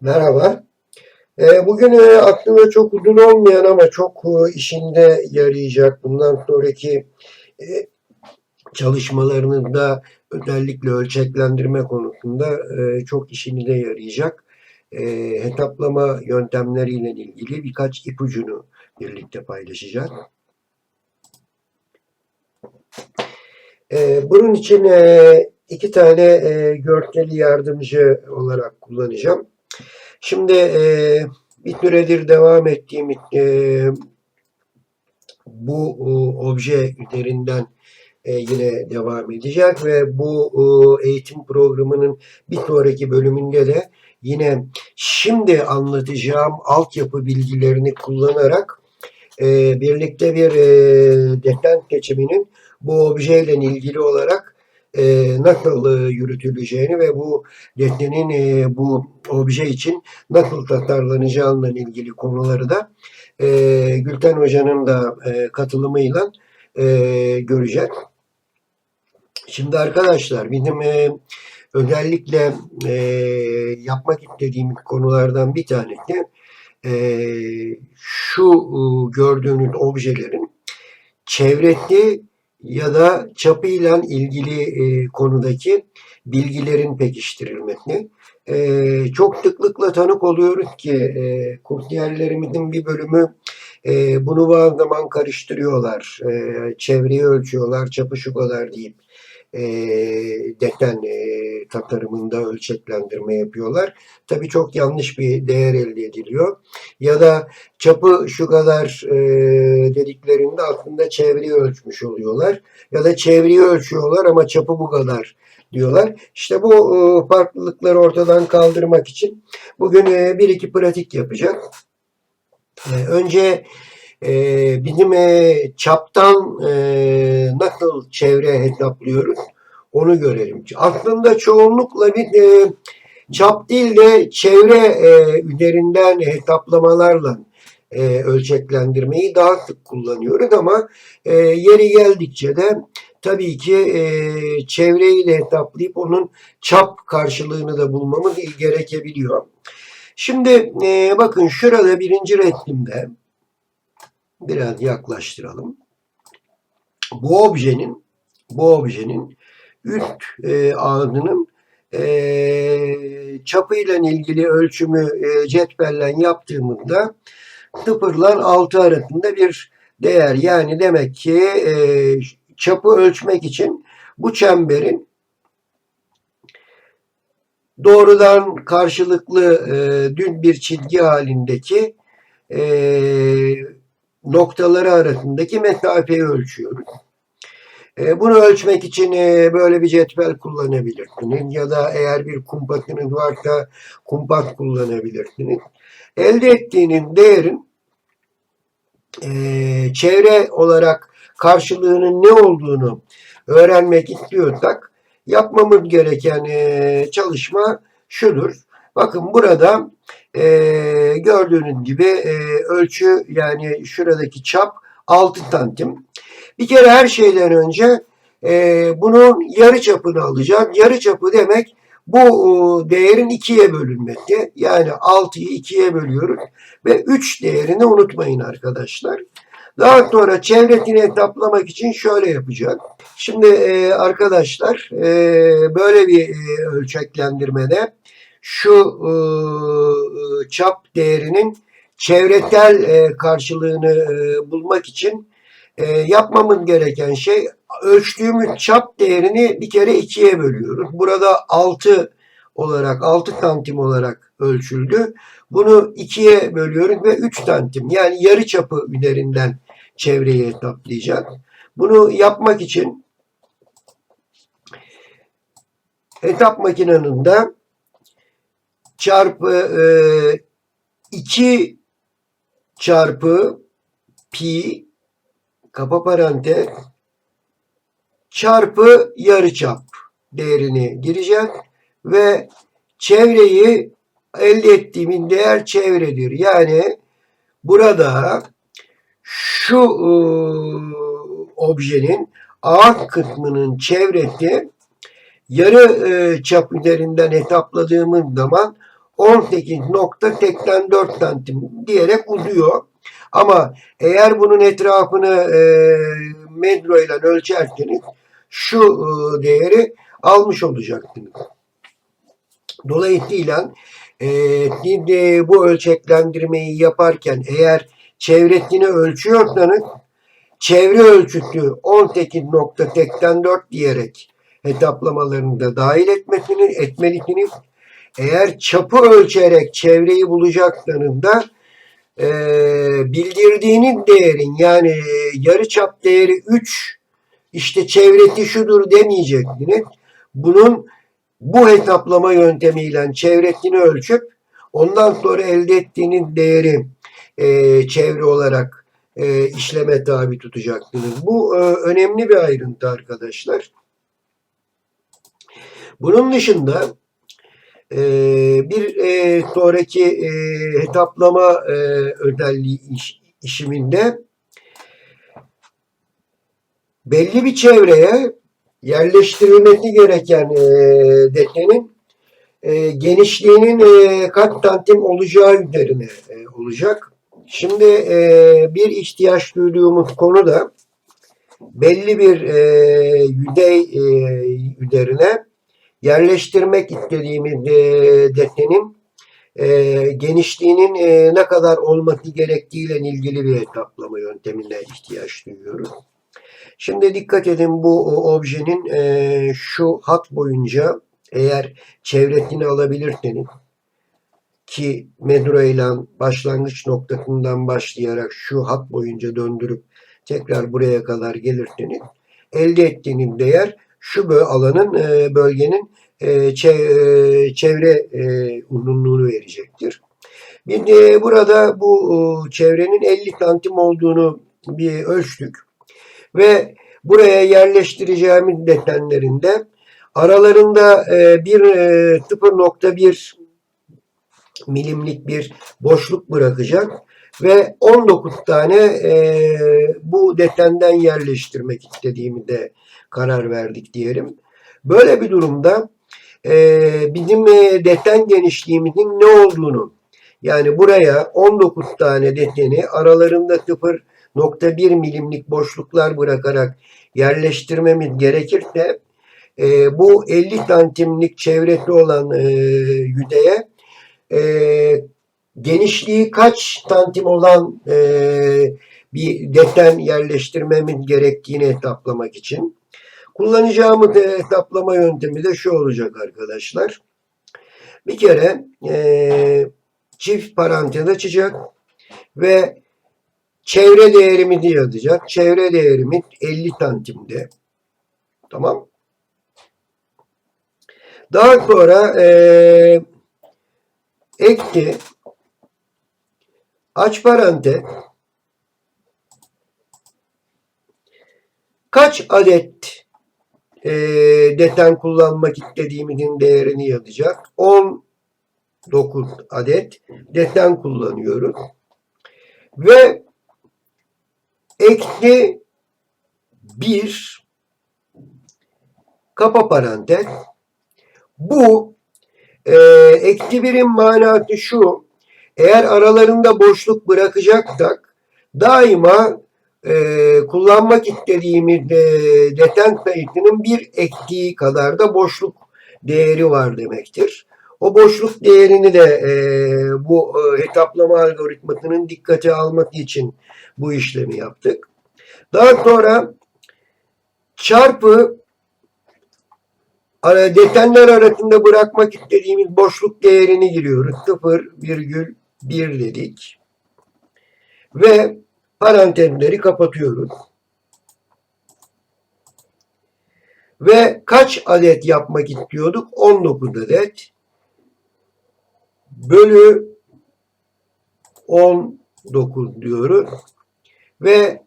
Merhaba. Ee, Bugün e, aklında çok uzun olmayan ama çok e, işinde yarayacak bundan sonraki e, çalışmalarınızda özellikle ölçeklendirme konusunda çok işinize yarayacak hesaplama yöntemleriyle ilgili birkaç ipucunu birlikte paylaşacağız. Bunun için iki tane görseli yardımcı olarak kullanacağım. Şimdi e, bir süredir devam ettiğim e, bu e, obje üzerinden e, yine devam edecek ve bu e, eğitim programının bir sonraki bölümünde de yine şimdi anlatacağım altyapı bilgilerini kullanarak e, birlikte bir e, desen seçiminin bu objeyle ilgili olarak e, nasıl e, yürütüleceğini ve bu desenin e, bu obje için nasıl tasarlanacağıyla ilgili konuları da e, Gülten Hoca'nın da e, katılımıyla e, göreceğiz. Şimdi arkadaşlar bizim e, özellikle e, yapmak istediğim konulardan bir tanesi e, şu e, gördüğünüz objelerin çevresi ya da çapıyla ilgili e, konudaki bilgilerin pekiştirilmesi. E, çok sıklıkla tanık oluyoruz ki e, kursiyerlerimizin bir bölümü e, bunu bazı zaman karıştırıyorlar. E, çevreyi ölçüyorlar, çapı şu kadar deyip e, desen e, tasarımında ölçeklendirme yapıyorlar. Tabii çok yanlış bir değer elde ediliyor. Ya da çapı şu kadar e, dediklerinde aslında çevreyi ölçmüş oluyorlar. Ya da çevreyi ölçüyorlar ama çapı bu kadar diyorlar. İşte bu e, farklılıkları ortadan kaldırmak için bugün e, bir iki pratik yapacağız. E, önce e, bizim e, çaptan e, nasıl çevre hesaplıyoruz onu görelim. Aslında çoğunlukla bir e, çap değil de çevre e, üzerinden hesaplamalarla e, ölçeklendirmeyi daha sık kullanıyoruz ama e, yeri geldikçe de tabii ki e, çevreyi de hesaplayıp onun çap karşılığını da bulmamız gerekebiliyor. Şimdi e, bakın şurada birinci resimde biraz yaklaştıralım. Bu objenin bu objenin üst e, ağzının e, çapıyla ilgili ölçümü e, cetvelle yaptığımızda 0 ile 6 arasında bir değer. Yani demek ki e, çapı ölçmek için bu çemberin doğrudan karşılıklı e, dün bir çizgi halindeki e, noktaları arasındaki mesafeyi ölçüyoruz. E, bunu ölçmek için e, böyle bir cetvel kullanabilirsiniz ya da eğer bir kumpasınız varsa kumpas kullanabilirsiniz. Elde ettiğiniz değerin e, çevre olarak karşılığının ne olduğunu öğrenmek istiyorsak yapmamız gereken çalışma şudur. Bakın burada e, gördüğünüz gibi e, ölçü yani şuradaki çap 6 santim. Bir kere her şeyden önce e, bunun yarı çapını alacağım. Yarı çapı demek bu e, değerin ikiye bölünmesi. Yani 6'yı ikiye bölüyoruz ve 3 değerini unutmayın arkadaşlar. Daha sonra çevresini hesaplamak için şöyle yapacağız. Şimdi e, arkadaşlar e, böyle bir e, ölçeklendirmede şu e, çap değerinin çevresel e, karşılığını e, bulmak için e, yapmamız gereken şey ölçtüğümüz çap değerini bir kere ikiye bölüyoruz. Burada 6 olarak 6 santim olarak ölçüldü. Bunu ikiye bölüyoruz ve 3 santim yani yarı çapı üzerinden çevreyi hesaplayacağız. Bunu yapmak için hesap makinenin çarpı e, 2 çarpı pi kapa parantez çarpı yarıçap değerini gireceğiz ve çevreyi elde ettiğimin değer çevredir. Yani burada şu e, objenin A kısmının çevresi yarı e, çap üzerinden hesapladığımız zaman 18 nokta 84 santim diyerek uzuyor. Ama eğer bunun etrafını e, metro ile ölçerseniz şu e, değeri almış olacaksınız. Dolayısıyla e, de bu ölçeklendirmeyi yaparken eğer çevresini ölçüyorsanız çevre ölçüsü 18.84 diyerek hesaplamalarını da dahil etmesini etmelisiniz. Eğer çapı ölçerek çevreyi bulacaksanız da e, bildirdiğiniz değerin yani yarı çap değeri 3 işte çevresi şudur demeyeceksiniz. Bunun bu hesaplama yöntemiyle çevresini ölçüp ondan sonra elde ettiğiniz değeri e, çevre olarak e, işleme tabi tutacaksınız. Bu e, önemli bir ayrıntı arkadaşlar. Bunun dışında e, bir e, sonraki e, hesaplama e, özelliği iş, işiminde belli bir çevreye yerleştirilmesi gereken e, desenin e, genişliğinin e, kaç santim olacağı üzerine e, olacak. Şimdi e, bir ihtiyaç duyduğumuz konu da belli bir e, yüzey e, üzerine yerleştirmek istediğimiz e, desenin e, genişliğinin e, ne kadar olması gerektiğiyle ilgili bir hesaplama yöntemine ihtiyaç duyuyoruz. Şimdi dikkat edin bu objenin e, şu hat boyunca eğer çevresini alabilirseniz ki medura ile başlangıç noktasından başlayarak şu hat boyunca döndürüp tekrar buraya kadar gelirseniz elde ettiğiniz değer şu alanın e, bölgenin e, çevre e, uzunluğunu verecektir. Bir de burada bu e, çevrenin 50 santim olduğunu bir ölçtük ve buraya yerleştireceğimiz desenlerinde aralarında e, bir e, 0.1 milimlik bir boşluk bırakacak ve 19 tane e, bu desenden yerleştirmek istediğimde karar verdik diyelim. Böyle bir durumda e, bizim e, desen genişliğimizin ne olduğunu yani buraya 19 tane deseni aralarında 0.1 milimlik boşluklar bırakarak yerleştirmemiz gerekirse e, bu 50 santimlik çevresi olan e, yüzeye e, genişliği kaç santim olan e, bir desen yerleştirmemiz gerektiğini hesaplamak için. Kullanacağımız hesaplama yöntemi de şu olacak arkadaşlar. Bir kere e, çift parantez açacak ve çevre değerimizi yazacak. Çevre değerimiz 50 santimde. Tamam. Daha sonra e, ekti aç parantez kaç adet e, deten kullanmak istediğimizin değerini yazacak. 19 adet deten kullanıyoruz. Ve ekli 1 kapa parantez bu e, eksi birin manası şu eğer aralarında boşluk bırakacaksak daima e, kullanmak istediğimiz e, deten sayısının bir ektiği kadar da boşluk değeri var demektir. O boşluk değerini de e, bu e, hesaplama algoritmasının dikkate almak için bu işlemi yaptık. Daha sonra çarpı detenler arasında bırakmak istediğimiz boşluk değerini giriyoruz. 0,1 dedik. Ve parantezleri kapatıyoruz. Ve kaç adet yapmak istiyorduk? 19 adet. Bölü 19 diyoruz. Ve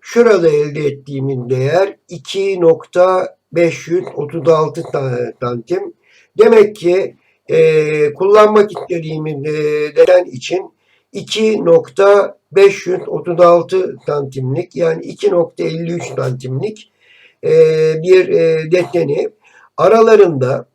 şurada elde ettiğimiz değer 2.536 santim. Demek ki e, kullanmak istediğimiz e, için 2.536 santimlik yani 2.53 santimlik e, bir e, deseni aralarında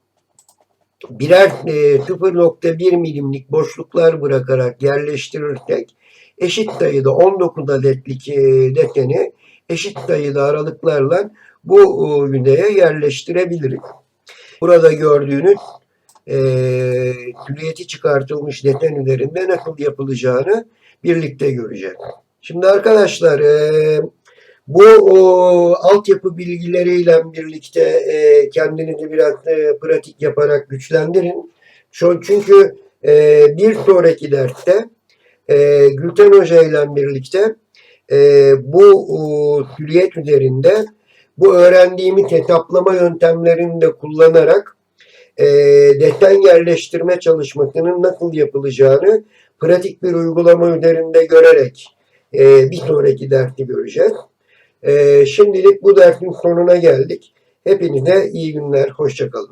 birer e, 0.1 milimlik boşluklar bırakarak yerleştirirsek eşit sayıda 19 adetlik e, deteni eşit sayıda aralıklarla bu e, yüzeye yerleştirebiliriz. Burada gördüğünüz e, küliyeti çıkartılmış deten üzerinde nasıl yapılacağını birlikte göreceğiz. Şimdi arkadaşlar e, bu o, altyapı bilgileriyle birlikte e, kendinizi biraz e, pratik yaparak güçlendirin. Çünkü e, bir sonraki derste e, Gülten Hoca ile birlikte e, bu o, üzerinde bu öğrendiğimiz hesaplamama yöntemlerini de kullanarak e, deten yerleştirme çalışmasının nasıl yapılacağını pratik bir uygulama üzerinde görerek e, bir sonraki dersi göreceğiz. E, şimdilik bu dersin sonuna geldik. Hepinize iyi günler, hoşçakalın.